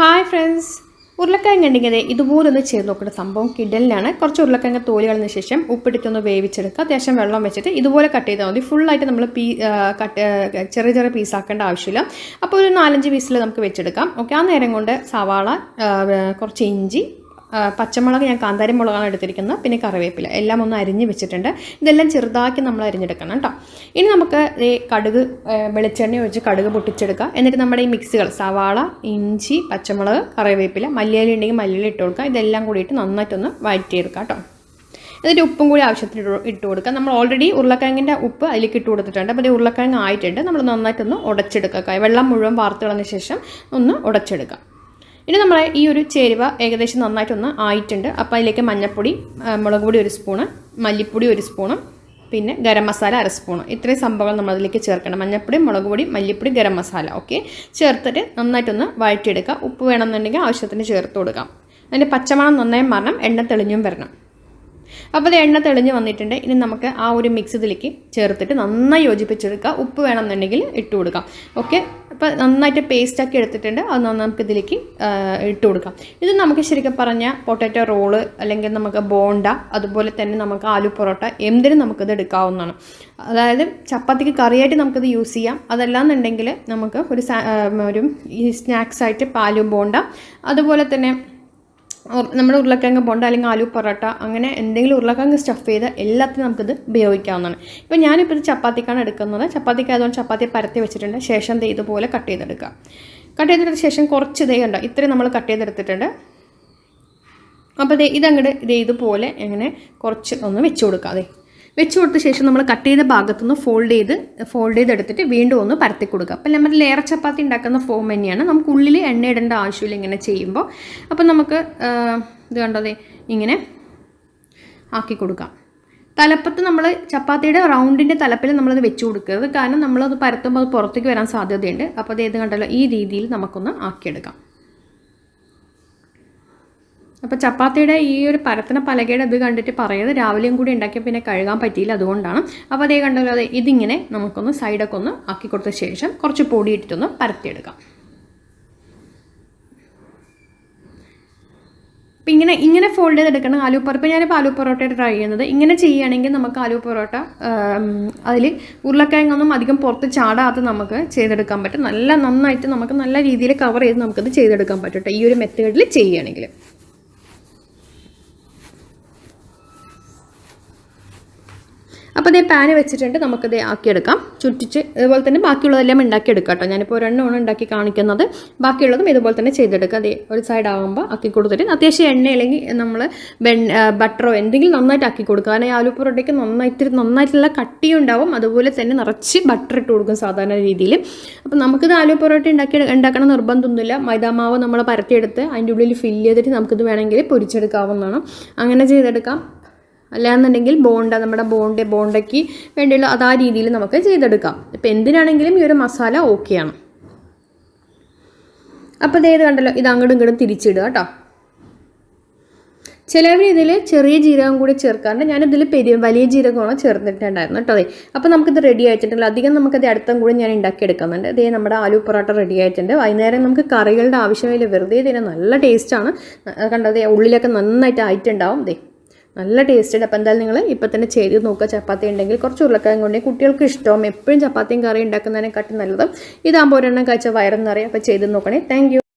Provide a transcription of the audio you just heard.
Hi friends ഉരുളക്കിഴങ്ങ് ഉണ്ടെങ്കിൽ ഇതുപോലൊന്ന് ചെയ്ത് നോക്കുന്ന സംഭവം കിഡലിനാണ്. കുറച്ച് ഉരുളക്കിഴങ്ങ് തോലി കളഞ്ഞ ശേഷം ഉപ്പിട്ടിട്ടൊന്ന് വേവിച്ചെടുക്കുക. അത്യാവശ്യം വെള്ളം വെച്ചിട്ട് ഇതുപോലെ കട്ട് ചെയ്താൽ മതി. ഫുള്ളായിട്ട് നമ്മൾ പീ കട്ട് ചെറിയ ചെറിയ പീസാക്കേണ്ട ആവശ്യമില്ല. അപ്പോൾ ഒരു നാലഞ്ച് പീസിൽ നമുക്ക് വെച്ചെടുക്കാം. ഓക്കെ ആ നേരം കൊണ്ട് സവാള കുറച്ച് ഇഞ്ചി പച്ചമുളക് ഞാൻ കാന്താരി മുളകാണ് എടുത്തിരിക്കുന്നത്. പിന്നെ കറിവേപ്പില എല്ലാം ഒന്ന് അരിഞ്ഞ് വെച്ചിട്ടുണ്ട്. ഇതെല്ലാം ചെറുതാക്കി നമ്മൾ അരിഞ്ഞെടുക്കണം കേട്ടോ. ഇനി നമുക്ക് ഈ കടുക് വെളിച്ചെണ്ണ ഒഴിച്ച് കടുക് പൊട്ടിച്ചെടുക്കുക. എന്നിട്ട് നമ്മുടെ ഈ മിക്സുകൾ സവാള ഇഞ്ചി പച്ചമുളക് കറിവേപ്പില മല്ലിയില ഉണ്ടെങ്കിൽ മല്ലിയില ഇട്ട് കൊടുക്കുക. ഇതെല്ലാം കൂടിയിട്ട് നന്നായിട്ടൊന്ന് വഴറ്റിയെടുക്കുക കേട്ടോ. എന്നിട്ട് ഉപ്പും കൂടി ആവശ്യത്തിന് ഇട്ട് കൊടുക്കുക. നമ്മൾ ഓൾറെഡി ഉരുളക്കിഴങ്ങിന്റെ ഉപ്പ് അതിലേക്ക് ഇട്ട് കൊടുത്തിട്ടുണ്ട്. അപ്പോൾ ഉരുളക്കിഴങ്ങ് ആയിട്ടുണ്ട്. നമ്മൾ നന്നായിട്ടൊന്ന് ഉടച്ചെടുക്കുക വെള്ളം മുഴുവൻ വാർത്തു കളഞ്ഞ ശേഷം ഒന്ന് ഉടച്ചെടുക്കുക. ഇനി നമ്മളെ ഈ ഒരു ചേരുവ ഏകദേശം നന്നായിട്ടൊന്ന് ആയിട്ടുണ്ട്. അപ്പോൾ അതിലേക്ക് മഞ്ഞൾപ്പൊടി മുളക് പൊടി ഒരു സ്പൂണ് മല്ലിപ്പൊടി ഒരു സ്പൂണ് പിന്നെ ഗരം മസാല അര സ്പൂണ്. ഇത്രയും സംഭവങ്ങൾ നമ്മളതിലേക്ക് ചേർക്കണം. മഞ്ഞൾപ്പൊടി മുളക് പൊടി മല്ലിപ്പൊടി ഗരം മസാല ഓക്കെ? ചേർത്തിട്ട് നന്നായിട്ടൊന്ന് വഴറ്റിയെടുക്കുക ഉപ്പ് വേണമെന്നുണ്ടെങ്കിൽ ആവശ്യത്തിന് ചേർത്ത് കൊടുക്കാം. അതിന്റെ പച്ചമണം നന്നായി മാറണം. എണ്ണ തെളിഞ്ഞും വരണം. അപ്പോൾ അത് എണ്ണ തെളിഞ്ഞ് വന്നിട്ടുണ്ട്. ഇനി നമുക്ക് ആ ഒരു മിക്സ് ഇതിലേക്ക് ചേർത്തിട്ട് നന്നായി യോജിപ്പിച്ചെടുക്കുക. ഉപ്പ് വേണമെന്നുണ്ടെങ്കിൽ ഇട്ട് കൊടുക്കാം. ഓക്കെ അപ്പോൾ നന്നായിട്ട് പേസ്റ്റാക്കി എടുത്തിട്ടുണ്ട്. അത് നമുക്ക് ഇതിലേക്ക് ഇട്ട് കൊടുക്കാം. ഇത് നമുക്ക് ശരിക്കും പറഞ്ഞാൽ പൊട്ടാറ്റോ റോൾ അല്ലെങ്കിൽ നമുക്ക് ബോണ്ട അതുപോലെ തന്നെ നമുക്ക് ആലു പൊറോട്ട എന്തിനും നമുക്കിത് എടുക്കാവുന്നതാണ്. അതായത് ചപ്പാത്തിക്ക് കറിയായിട്ട് നമുക്കിത് യൂസ് ചെയ്യാം. അതല്ലാന്നുണ്ടെങ്കിൽ നമുക്ക് ഒരു ഒരു ഈ സ്നാക്സ് ആയിട്ട് പാലു ബോണ്ട അതുപോലെ തന്നെ നമ്മുടെ ഉരുളക്കിഴങ്ങ് ബോണ്ട അല്ലെങ്കിൽ ആലു പൊറോട്ട അങ്ങനെ എന്തെങ്കിലും ഉരുളക്കിഴങ്ങ് സ്റ്റഫ് ചെയ്ത് എല്ലാത്തിനും നമുക്കിത് ഉപയോഗിക്കാവുന്നതാണ്. ഇപ്പോൾ ഞാനിപ്പോൾ ഇത് ചപ്പാത്തിക്കാണ് എടുക്കുന്നത്. ചപ്പാത്തിക്ക് ആയതുകൊണ്ട് ചപ്പാത്തി പരത്തി വെച്ചിട്ടുണ്ട്. ശേഷം ഇതുപോലെ കട്ട് ചെയ്തെടുക്കുക കട്ട് ചെയ്തെടുത്ത ശേഷം കുറച്ച് ദേ ഉണ്ടോ ഇത്രയും നമ്മൾ കട്ട് ചെയ്തെടുത്തിട്ടുണ്ട്. അപ്പോൾ ഇതങ്ങോട്ട് ദേ ഇതുപോലെ ഇങ്ങനെ കുറച്ച് ഒന്ന് വെച്ച് കൊടുക്കുക അതെ വെച്ച് കൊടുത്ത ശേഷം നമ്മൾ കട്ട് ചെയ്ത ഭാഗത്തുനിന്ന് ഫോൾഡ് ചെയ്ത് ഫോൾഡ് ചെയ്തെടുത്തിട്ട് വീണ്ടും ഒന്ന് പരത്തി കൊടുക്കുക. അപ്പം നമ്മൾ ലെയർ ചപ്പാത്തി ഉണ്ടാക്കുന്ന ഫോം തന്നെയാണ്. നമുക്ക് ഉള്ളിൽ എണ്ണ ഇടേണ്ട ആവശ്യമില്ല ഇങ്ങനെ ചെയ്യുമ്പോൾ. അപ്പം നമുക്ക് ഇത് കണ്ടതേ ഇങ്ങനെ ആക്കി കൊടുക്കാം. തലപ്പത്ത് നമ്മൾ ചപ്പാത്തിയുടെ റൗണ്ടിന്റെ തലപ്പിൽ നമ്മളത് വെച്ച് കൊടുക്കരുത്. കാരണം നമ്മളത് പരത്തുമ്പോൾ അത് പുറത്തേക്ക് വരാൻ സാധ്യതയുണ്ട്. അപ്പോൾ അത് ഏത് കണ്ടല്ലോ ഈ രീതിയിൽ നമുക്കൊന്ന് ആക്കിയെടുക്കാം. അപ്പോൾ ചപ്പാത്തിയുടെ ഈ ഒരു പരത്തന പലകയുടെ ഇത് കണ്ടിട്ട് പറയുന്നത് രാവിലെയും കൂടി ഉണ്ടാക്കിയ പിന്നെ കഴുകാൻ പറ്റിയില്ല അതുകൊണ്ടാണ്. അപ്പോൾ അതേ കണ്ടല്ലോ അതെ ഇതിങ്ങനെ നമുക്കൊന്ന് സൈഡൊക്കെ ഒന്ന് ആക്കി കൊടുത്ത ശേഷം കുറച്ച് പൊടി പരത്തിയെടുക്കാം. അപ്പം ഇങ്ങനെ ഇങ്ങനെ ഫോൾഡ് ചെയ്തെടുക്കണം ആലു പൊറോട്ട ഞാനിപ്പോൾ ആലു പൊറോട്ടയുടെ ട്രൈ ചെയ്യുന്നത്. ഇങ്ങനെ ചെയ്യുകയാണെങ്കിൽ നമുക്ക് ആലു പൊറോട്ട അതിൽ ഉരുളക്കിഴങ്ങൊന്നും അധികം പുറത്ത് ചാടാതെ നമുക്ക് ചെയ്തെടുക്കാൻ പറ്റും. നല്ല നന്നായിട്ട് നമുക്ക് നല്ല രീതിയിൽ കവർ ചെയ്ത് നമുക്കത് ചെയ്തെടുക്കാൻ പറ്റും ഈ ഒരു മെത്തേഡിൽ ചെയ്യുകയാണെങ്കിൽ. അപ്പോൾ ഇതേ പാന് വെച്ചിട്ടുണ്ട് നമുക്കിത് ആക്കിയെടുക്കാം. ചുറ്റിച്ച് ഇതുപോലെ തന്നെ ബാക്കിയുള്ളതെല്ലാം ഉണ്ടാക്കിയെടുക്കാം കേട്ടോ. ഞാനിപ്പോൾ ഒരെണ്ണമാണ് ഉണ്ടാക്കി കാണിക്കുന്നത്. ബാക്കിയുള്ളതും ഇതുപോലെ തന്നെ ചെയ്തെടുക്കുക അതേ ഒരു സൈഡ് ആകുമ്പോൾ ആക്കി കൊടുത്തിട്ട് അത്യാവശ്യം എണ്ണ അല്ലെങ്കിൽ നമ്മൾ ബട്ടറോ എന്തെങ്കിലും നന്നായിട്ട് ആക്കി കൊടുക്കുക. കാരണം ആലു പൊറോട്ടയ്ക്ക് നന്നായിട്ട് നന്നായിട്ടുള്ള കട്ടിയും ഉണ്ടാവും. അതുപോലെ തന്നെ നിറച്ച് ബട്ടർ ഇട്ട് കൊടുക്കും സാധാരണ രീതിയിൽ അപ്പോൾ നമുക്കിത് ആലു പൊറോട്ട ഉണ്ടാക്കി ഉണ്ടാക്കണം നിർബന്ധമൊന്നുമില്ല. മൈദാമാവ് നമ്മൾ പരത്തിയെടുത്ത് അതിന്റെ ഉള്ളിൽ ഫില്ല് ചെയ്തിട്ട് നമുക്കിത് വേണമെങ്കിൽ പൊരിച്ചെടുക്കാവുന്നതാണ്. അങ്ങനെ ചെയ്തെടുക്കാം. അല്ലാന്നുണ്ടെങ്കിൽ ബോണ്ട നമ്മുടെ ബോണ്ട ബോണ്ടയ്ക്ക് വേണ്ടിയുള്ള അത് ആ രീതിയിൽ നമുക്ക് ചെയ്തെടുക്കാം. ഇപ്പം എന്തിനാണെങ്കിലും ഈ ഒരു മസാല ഓക്കെയാണ് അപ്പോൾ ഇതേത് കണ്ടല്ലോ ഇത് അങ്ങോട്ടും ഇങ്ങോട്ടും തിരിച്ചിടുക കേട്ടോ. ചിലവർ ഇതിൽ ചെറിയ ജീരകം കൂടി ചേർക്കാറുണ്ട്. ഞാനിതിൽ പെരിയ വലിയ ജീരകമാണ് ചേർത്തിട്ടുണ്ടായിരുന്നു കേട്ടോ അതെ അപ്പോൾ നമുക്കിത് റെഡി ആയിട്ടുണ്ടല്ലോ. അധികം നമുക്കത് അടുത്തും കൂടി ഞാൻ ഉണ്ടാക്കിയെടുക്കുന്നുണ്ട്. ഇതേ നമ്മുടെ ആലു പൊറോട്ട റെഡി ആയിട്ടുണ്ട്. വൈകുന്നേരം നമുക്ക് കറികളുടെ ആവശ്യമില്ല വെറുതെ ഇതിന് നല്ല ടേസ്റ്റാണ് കണ്ടത് ഉള്ളിലൊക്കെ നന്നായിട്ട് ആയിട്ടുണ്ടാവും ദേ. നല്ല ടേസ്റ്റ് ഉണ്ട് അപ്പോൾ എന്തായാലും നിങ്ങൾ ഇപ്പോൾ തന്നെ ചെയ്ത് നോക്കുക. ചപ്പാത്തി ഉണ്ടെങ്കിൽ കുറച്ച് ഉരുളക്കിഴങ്ങ് കൊണ്ടേ കുട്ടികൾക്ക് ഇഷ്ടവും എപ്പോഴും ചപ്പാത്തിയും കറി ഉണ്ടാക്കുന്നതിനെക്കാട്ടും നല്ലത് ഇതാകുമ്പോൾ ഒരെണ്ണം കഴിച്ച വയറെന്ന് അറിയാം അപ്പോൾ ചെയ്ത് നോക്കണേ. താങ്ക്